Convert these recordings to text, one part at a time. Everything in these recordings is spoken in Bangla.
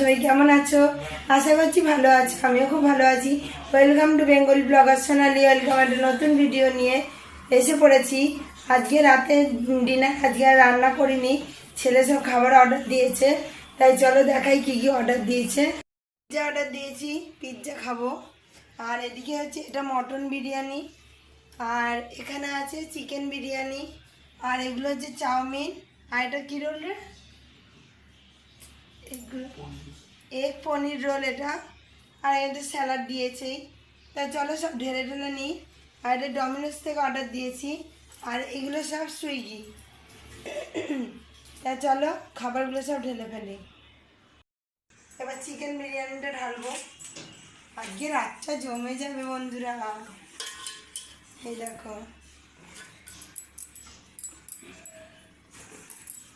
সবাই কেমন আছো? আশা করছি ভালো আছো, আমিও খুব ভালো আছি। Welcome to Bengal blogger Sonali welcome একটা নতুন ভিডিও নিয়ে এসে পড়েছি। আজকে রাতে ডিনার আজকে আর রান্না করিনি, ছেলে সব খাবার অর্ডার দিয়েছে, তাই চলো দেখাই কি কি অর্ডার দিয়েছে। পিৎজা অর্ডার দিয়েছি পিৎজা খাব। আর এদিকে হচ্ছে এটা মটন বিরিয়ানি, আর এখানে আছে চিকেন বিরিয়ানি, আর এগুলো হচ্ছে চাউমিন। আর এটা কী রোল রে? এগ পনির রোল এটা। আর এটা স্যালাড দিয়েছেই তা চলো সব ঢেলে ঢেলে নিই। আর এটা ডমিনোস থেকে অর্ডার দিয়েছি। আর এগুলো সব সুইগি। তা চলো খাবারগুলো সব ঢেলে ফেলি। এবার চিকেন বিরিয়ানিটা ঢালবো। আজকে রাতটা জমে যাবে বন্ধুরা। এই দেখো।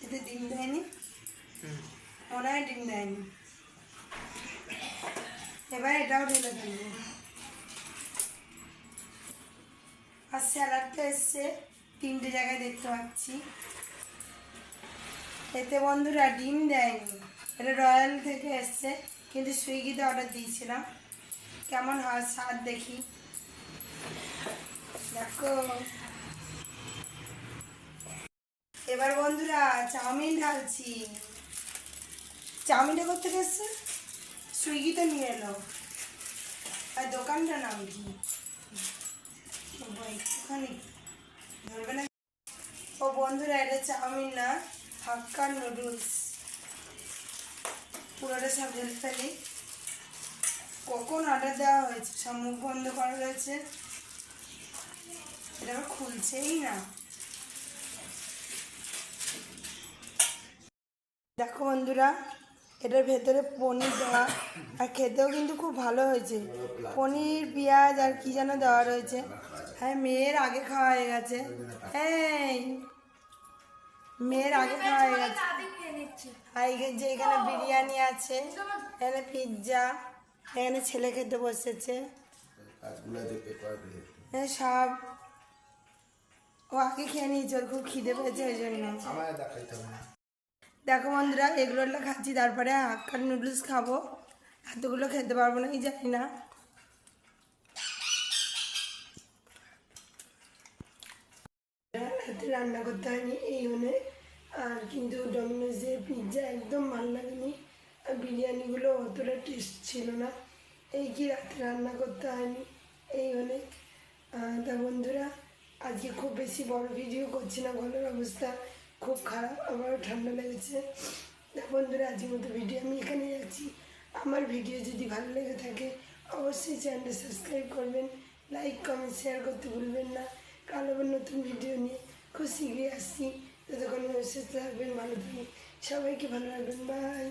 এতে ডিম দেয়নি? মনে হয় দেয়নি এবার এটাও ঢেলে ফেলব আর স্যালাডটা এসছে তিনটে জায়গায় দেখতে পাচ্ছি। এতে বন্ধুরা ডিম দেয়নি। এটা রয়্যাল থেকে এসছে, কিন্তু সুইগিতে অর্ডার দিয়েছিলাম। কেমন হয় স্বাদ দেখি। দেখো। এবার বন্ধুরা, চাউমিন ঢালছি। চাউমিনটা করতে এসছে সুইগিতে নিয়ে এলো আর দোকানটার নাম কি? একটুখানি ধরবে না? ও বন্ধুরা, এটা চাউমিন না, হাক্কা নুডলস। পুরোটা সব ঢেলে ফেলি। কখন অর্ডার দেওয়া হয়েছে? সব মুখ বন্ধ করা রয়েছে এটা আবার খুলছেই না। দেখো বন্ধুরা এটার ভেতরে পনির দেওয়া আর খেতেও কিন্তু খুব ভালো হয়েছে। পনির পেঁয়াজ আর কি যেন দেওয়া রয়েছে। হ্যাঁ মেয়ের আগে খাওয়া হয়ে গেছে। হ্যাঁ মেয়ের আগে খাওয়া হয়ে গেছে। আর এই যে এখানে বিরিয়ানি আছে এখানে পিৎজা এখানে ছেলে খেতে বসেছে। হ্যাঁ সব। ও আগে খেয়ে নিয়েছে ওর খুব খিদে পেয়েছে ওই জন্য। দেখো বন্ধুরা এগরোলটা খাচ্ছি তারপরে হাক্কার নুডলস খাব। এতগুলো খেতে পারব না জানি না। রান্না করতে হয়নি এই হলে আর কিন্তু ডমিনোজের পিৎজা একদম ভালো লাগেনি। আর বিরিয়ানিগুলো অতটা টেস্ট ছিল না। এই কি রাতে রান্না করতে হয়নি এই আহ, তা বন্ধুরা আজকে খুব বেশি বড় ভিডিও করছি না গলার অবস্থা। খুব খারাপ, আমারও ঠান্ডা লেগেছে। বন্ধুরা, আজকের মতো ভিডিও আমি এখানে যাচ্ছি আমার ভিডিও যদি ভালো লেগে থাকে, অবশ্যই চ্যানেলটা সাবস্ক্রাইব করবেন লাইক কমেন্ট শেয়ার করতে ভুলবেন না। কাল আবার নতুন ভিডিও নিয়ে খুব শীঘ্রই আসছি। ততক্ষণ সুস্থ থাকবেন, ভালো থাকবেন। সবাইকে ভালো রাখবেন। বাই